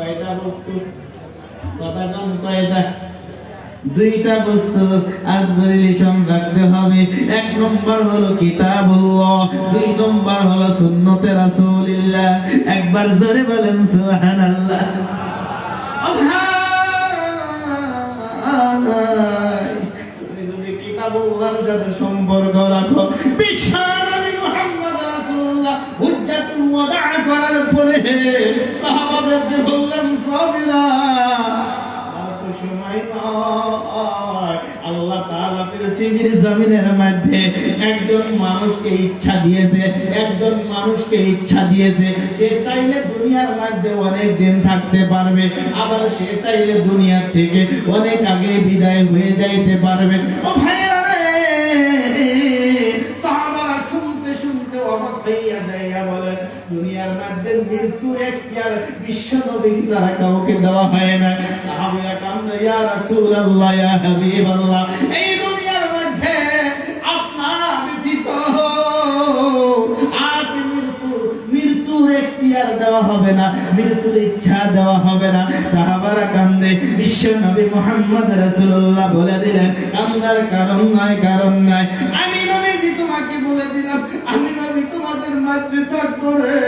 কয়টা বস্তু? কয়টা? দুইটা বস্তু আর রিলেশন রাখতে হবে। এক নম্বর হলো কিতাবুল্লাহ, দুই নম্বর হলো সুন্নতে রাসূলুল্লাহ। একবার জোরে বলেন, সুবহানাল্লাহ। তুমি সাথে সম্পর্ক রাখো একজন মানুষকে ইচ্ছা দিয়েছে, একজন মানুষকে ইচ্ছা দিয়েছে। সে চাইলে দুনিয়ার মধ্যে অনেক দিন থাকতে পারবে, আবার সে চাইলে দুনিয়ার থেকে অনেক আগে বিদায় হয়ে যাইতে পারবে। ও ভাইরা মৃত্যুর এখতিয়ার বিশ্ব নবী ছাড়া কাউকে দেওয়া হয় না, সাহাবীরা কান্দে, ইয়া রাসূলুল্লাহ, ইয়া হাবিবাল্লাহ। এই দেওয়া হবে না, মৃত্যুর ইচ্ছা দেওয়া হবে না। সাহাবারা কান্দে, বিশ্ব নবী মুহাম্মদ রাসূলুল্লাহ বলে দিলেন, কান্দার কারণ নয় কারণ নয় আমি নবীজি তোমাকে বলে দিলাম, আমি নবী তোমাদের মধ্যে থাকব রে।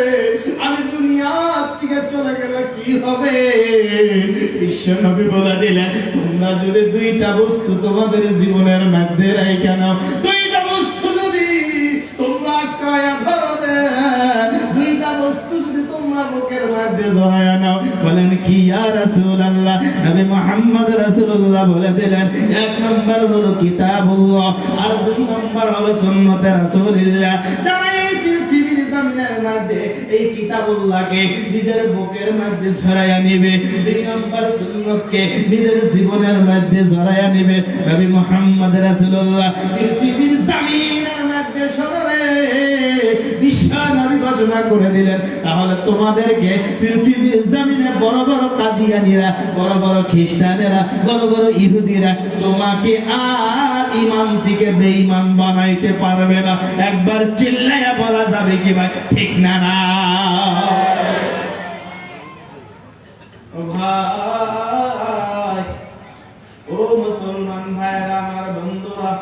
আমি দুনিয়া থেকে চলে গেলে কি হবে? বিশ্ব নবী বলে দিলেন, তোমরা যদি দুইটা বস্তু তোমাদের জীবনের মধ্যে রাই কেন দুইটা ধরায় নাও বলেন, কি নবী রাসূলুল্লাহ বলে দিলেন, এক নম্বর হলো কিতাবুল্লাহ আর দুই নম্বর হলো সুন্নতে রাসূলুল্লাহ। যারা এই পৃথিবীর জমিনের মধ্যে এই কিতাবুল্লাহকে নিজের বুকের মধ্যে নিবে, দুই নম্বর সুন্নতকে নিজের জীবনের মধ্যে ছড়াইয়া নিবে, নবী মুহাম্মদ রাসূলুল্লাহ পৃথিবীর জমিনের মধ্যে সরে। ঘোষণা করে দিলেন, তাহলে তোমাদেরকে পৃথিবীর জমিনে বড় বড় কাদিয়ানিরা, বড় বড় খ্রিস্টানেরা, বড় বড় ইহুদিরা তোমাকে আর ইমাম থেকে বেঈমান বানাইতে পারবে না। একবার চিল্লাইয়া বলা যাবে কি ভাই, ঠিক না না? ভাই, ও মুসলমান ভাইরা, আমার বন্ধুরা,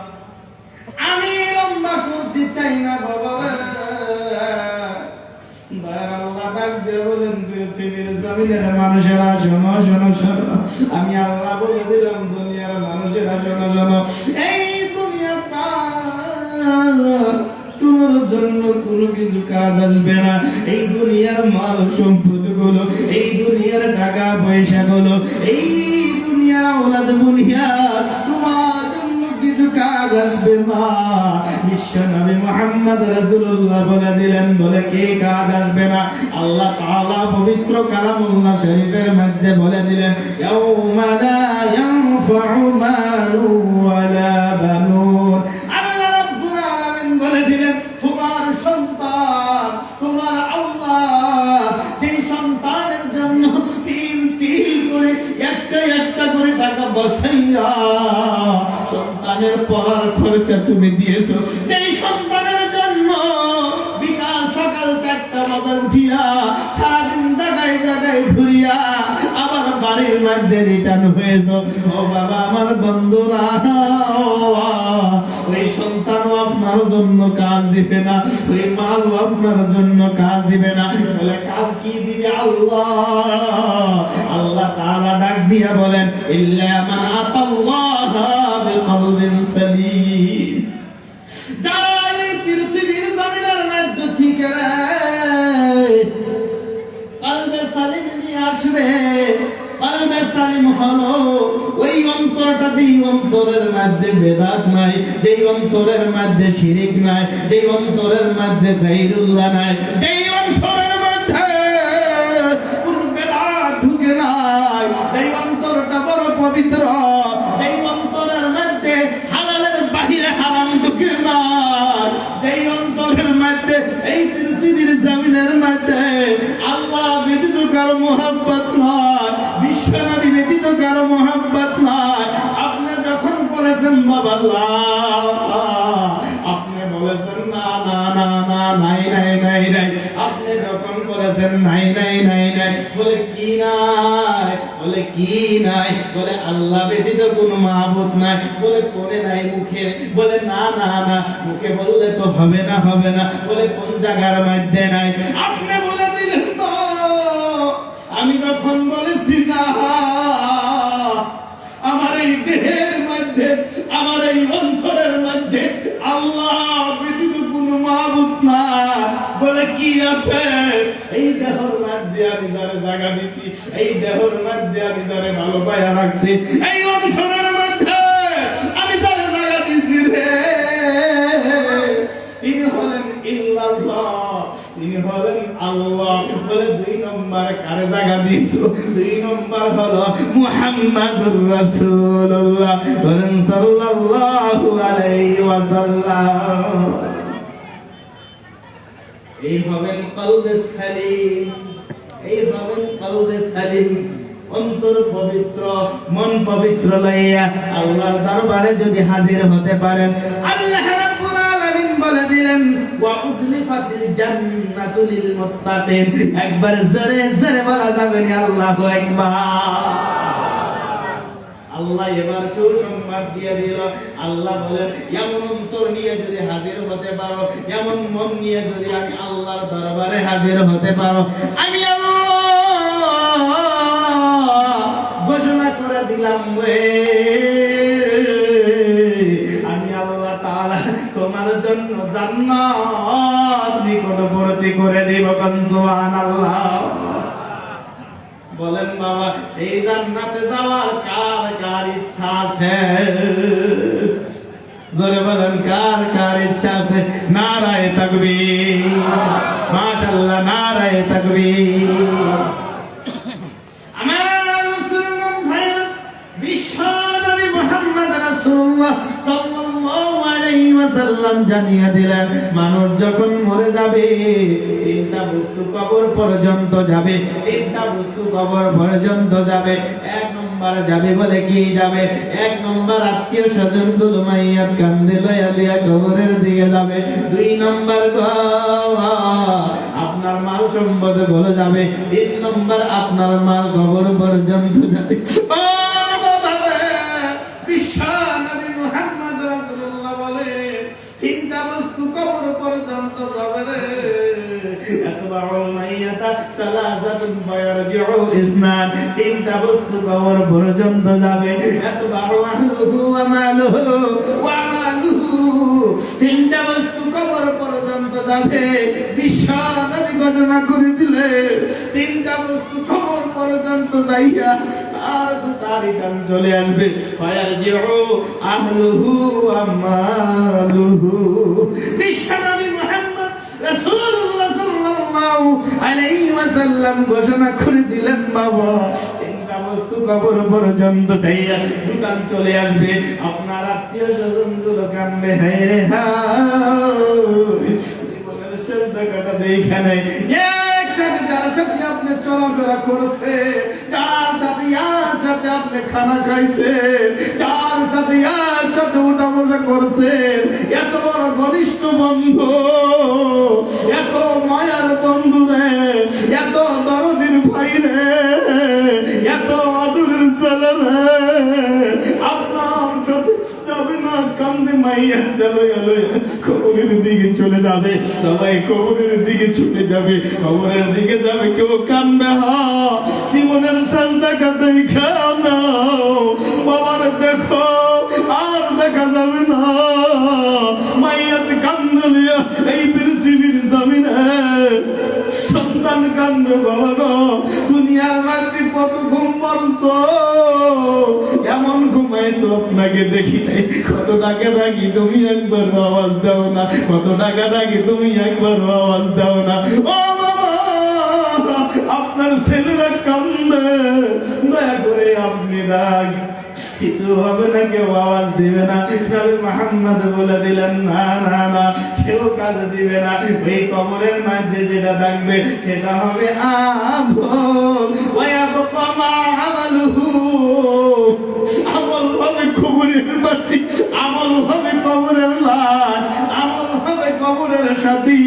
আমি লম্বা করতে চাই না বাবা রে। দয়ার আল্লাহ ডাক দিয়ে বলেন আমি আল্লাহ বলে দিলাম, দুনিয়ার মানুষেরা শোনো শোনো। এই দুনিয়াটা তোমার জন্য কোনো কিছু কাজ আসবে না। এই দুনিয়ার মাল সম্পদগুলো এই দুনিয়ার টাকা পয়সা গুলো এই দুনিয়ার ওলাদ বুনিয়া আল্লাহ তাআলা শরীফের মধ্যে বলে দিলেন তোমার সন্তান, তোমার আল্লাহ যেই সন্তানের জন্য তিন তিন করে, একটা একটা করে টাকা বসাইয়া সন্তানের পড়ার খরচা তুমি দিয়েছ। সেই সন্তানের জন্য বিকাল সকাল চারটা বাজার উঠিয়া বাড়ির মধ্যে রিটার্ন হয়েছো। ও বাবা, আমার বন্ধুরা ওই সন্তানও আপনার জন্য কাজ দিবে না, ওই মালও আপনার জন্য কাজ দিবে না। বলে, কাজ কি দিবে আল্লাহ? আল্লাহ তাআলা ডাক দিয়া বলেন, ইল্লা মান আতাল্লাহ বিকলবিন সালিম। হলো ওই অন্তরটা যেই অন্তরের মধ্যে বেদাত নাই, যেই অন্তরের মধ্যে শিরিক নাই, যেই অন্তরের মধ্যে গাইরুল্লাহ নাই, যেই অন্তরের কি নাই? বলে, কি নাই? বলে, আল্লাহ ব্যতীত কোনো মাহবুদ নাই। বলে, পড়ে নাই মুখে। বলে, না না না। মুখে বললে তো হবে না হবে না। বলে, কোন জায়গার মধ্যে নাই? আপনি বলে দিলেন আমি তখন বলেছি না। আমার এই দেহের মধ্যে এই দেহর মধ্যে আমি যারে ভালো পাইয়া রাখছি, এই অন্তরের মধ্যে আমি যারে জায়গা দিছি রে। তিনি হলেন আল্লাহ বলে দুই নম্বর, কারে জায়গা দিয়েছ দুই নম্বর হলো মুহাম্মাদুর রাসূলুল্লাহ, বলেন সাল্লাল্লাহু এই হবেন কলবে সালিম মন পবিত্র লইয়া আল্লাহর দরবারে যদি হাজির হতে পারেন আল্লাহ এবার সুসংবাদ দিয়ে দিল। আল্লাহ বলেন, এমন অন্তর নিয়ে যদি হাজির হতে পারো, এমন মন নিয়ে যদি আমি আল্লাহর দরবারে হাজির হতে পারো, আমি আল্লাহ দিলাম রে। আমি আল্লাহ তাআলা তোমার জন্য জান্নাত নিকটবর্তী করে দিব কোন? সুবহানাল্লাহ। বলেন বাবা সেই জান্নাতে যাওয়ার কার কার ইচ্ছা আছে? জোরে বলেন, কার কার ইচ্ছা আছে? নারায় তাকবীর। মাশাআল্লাহ, নারায় তাকবীর। জানিয়ে দিলেন, মানুষ যখন মরে যাবে তিনটা বস্তু কবর পর্যন্ত যাবে তিনটা বস্তু কবর পর্যন্ত যাবে। এক নম্বর যাবে বলে কি যাবে? এক নম্বর আত্মীয় স্বজনগুলো মাইয়াত কান্দে লয়া দিয়া কবরের দিকে যাবে। দুই নম্বর আপনার মাল সম্পদ বলে যাবে। তিন নম্বর আপনার মাল কবর পর্যন্ত যাবে। ফায়ারজিউ তিনটা বস্তু কবর পর্যন্ত যাবে। ওয়া মালুহু ওয়া মালুহু। রিটার্ন চলে আসবে। ফায়ার জিউ আহলুহু আমালুহু বিশ্ব নবী মুহাম্মদ রাসূলুল্লাহ সাল্লাল্লাহু আলাইহি ওয়াসাল্লাম ঘোষণা করে দিলেন, বাবা যার সাথে আপনি চলাফেরা করছে যার সাথে আর সাথে আপনি খানা খাইছে যার এত বড় ঘনিষ্ঠ আপনার সাথে যাবে না, কান্দে চলে গেল কবরের দিকে চলে যাবে, সবাই কবরের দিকে ছুটে যাবে, কবরের দিকে যাবে, কেউ কান্দবে হা জীবনের সান্তাকা দেখা নাও। বাবার দেখো, আর দেখা যাবে না। মাইয়াত কান্দলিয়া এই পৃথিবীর জমিনে। সন্তান কান্দে বাবা গো দুনিয়ার রাত্রি কত ঘুম পারছ? এমন ঘুমাই তো আপনাকে দেখি নাই। কত টাকা ডাকি তুমি একবার আওয়াজ দাও না। কত টাকা ডাকি তুমি একবার আওয়াজ দাও না। ও কেউ আওয়াজ দিবে না। নবী মোহাম্মদ বলে দিলেন, না না না, কেউ কাজ দিবে না। ওই কবরের মধ্যে যেটা থাকবে, সেটা হবে আমল হবে কবরের মাটি, আমল হবে কবরের লাশ, আমল হবে কবরের সাথী,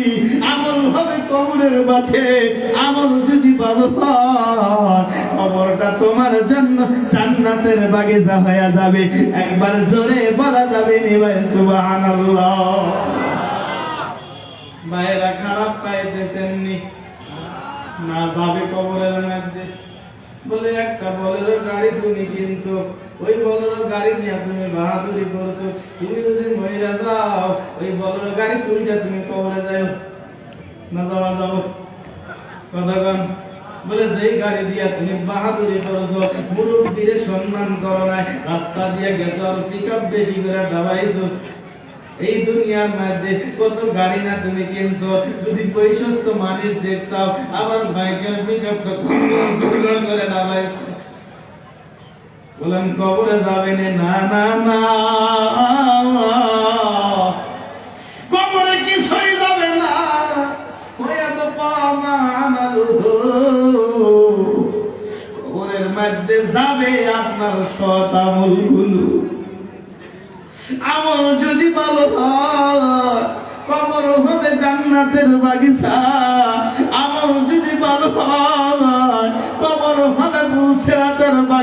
আমল হবে কবরের মাঠে। আমল যদি ভালো হয় জান্নাতের বাগিচা হয়ে যাবে, একবার জোরে বলা যাবে নি ভাই, সুবহানাল্লাহ। ভাইরা খারাপ পাইতেছেন নি। না যাবে কবরের মধ্যে। বলে একটা বলেরো গাড়ি তুমি কিনছো, ওই বলেরো গাড়ি নিয়ে তুমি বাহাদুরি করছ। তুমি যদি মহিলা যাও, ওই বলেরো গাড়ি তুইটা তুমি কবরে যাও। না যাওয়া যাব। কথাগণ বলে যেই গাড়ি দিয়া তুমি বাহাদুরি করছ, মুরব্বীরে সম্মান করো নাই। রাস্তা দিয়ে গেছো আর পিক বেশি করে ডাবাইছো এই দুনিয়ার মধ্যে কত গাড়ি না তুমি কিনছো। যদি বৈশস্ত মানুষ দেখছাও, আবার বাইকের পিক আপটা করে ডাবাইছো বলেন কবরে যাবেন না না না। কবরের মধ্যে যাবে আপনার সৎ আমলগুলো। আমল যদি ভালো হয়, কবর হবে জান্নাতের বাগিচা। আমল যদি ভালো হয়, কবর হবে বুলসেরাতের বাগিচা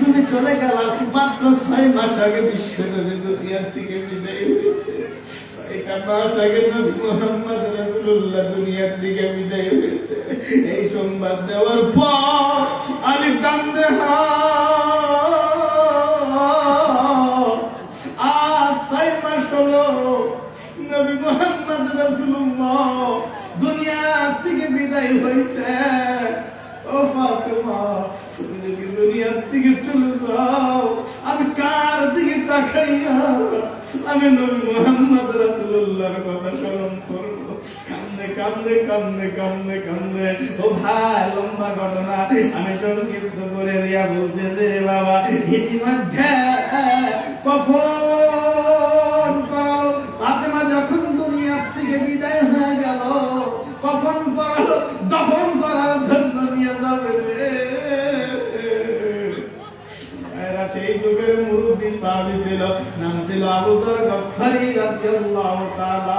তুমি চলে গেল মাত্র ছয় মাস আগে বিশ্ব দুনিয়ার থেকে বিদায় হয়েছে। দুনিয়ার থেকে বিদায় হয়েছে। এই সংবাদ দেওয়ার পর আলী কান্দে আজ আমি নবী মোহাম্মদ রাসূলুল্লাহর কথা স্মরণ করব। কান্দে কান্দে কান্দে কান্দে কান্দে। ও ভাই, লম্বা ঘটনা। আমি সংক্ষিপ্ত করে দিয়া বলতেছি রে বাবা, ইতিমধ্যে কফন করালো ফাতেমা যখন দুনিয়ার থেকে বিদায় হয়ে গেল, কফন করালো দফন করার জন্য নিয়ে যাবে সেই যুগের মুরব্বী সাহাবী ছিল। আবু যর গফফারি রাদিয়াল্লাহু তাআলা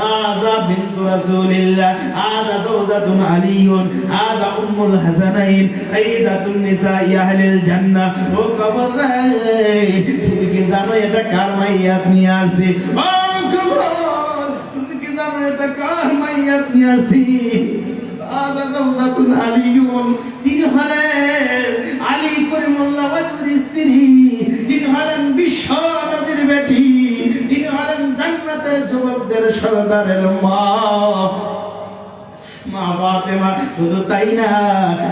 হাজা বিনতু রাসূলিল্লাহ, হাজা যাওজাতুন আলিয়ুন হাজা উম্মুল হাসানাইন, সাইয়্যিদাতুন নিসাই আহলিল জান্নাহ। ও কবর রে, তুমি কি জানো এটা কার মাইয়াত নিয়ে আসছে তুমি কি জানো এটা কার মাইয়াত নিয়ে আসছে হাজা যাওজাতুন আলিয়ুন তিনি হলেন আলী করিমুল্লাহ স্ত্রী, তিনি হলেন বিশ্ব নবীর বেটি, তিনি হলেন জান্নাতের যুবকদের সর্দারের মা। মা ফাতেমা, শুধু তাই না,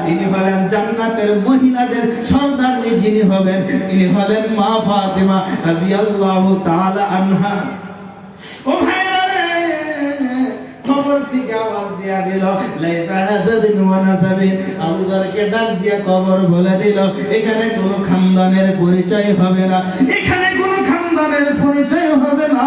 তিনি হলেন জান্নাতের মহিলাদের সর্দার যিনি হবেন তিনি হলেন মা ফাতেমা রাদিয়াল্লাহু তাআলা আনহা। ও বলে দিল, এখানে কোনো খানদানের পরিচয় হবে না। এখানে কোনো খানদানের পরিচয় হবে না।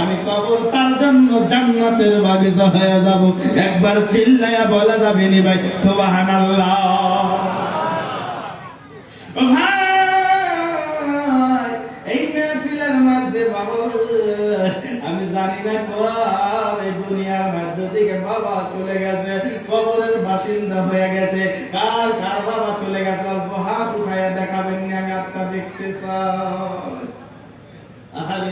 জন্য জান্নাতের বাগিচা হয়ে যাব। একবার চিল্লায়া বলা যাবে নি ভাই, সুবহানাল্লাহ। আমি জানি না কোয়ার এই দুনিয়ার মধ্য থেকে বাবা চলে গেছে, কবরের বাসিন্দা হয়ে গেছে। কার কার বাবা চলে গেছে, অল্প হাত উঠাইয়া দেখাবেন আমি আত্মা দেখতে চাই। আহারে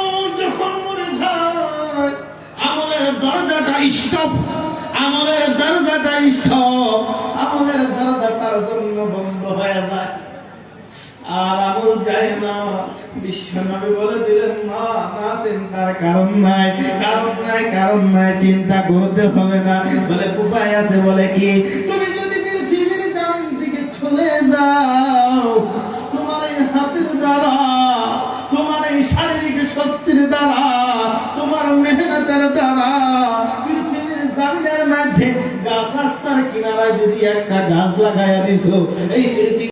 স্টপ আমলের দরজাটা স্টপ আমলের দরজা তার জন্য বন্ধ হয়ে যায়। আর আমল যায় না বিশ্বনবী বলে দিলেন, না না, চিন্তার কারণ নাই কারণ নাই কারণ নাই, চিন্তা করতে হবে না। বলে, উপায় আছে বলে কি? তুমি যদি পৃথিবীর জামিন থেকে চলে যাও যদি একটা গাছ লাগাইয়া দিছো এই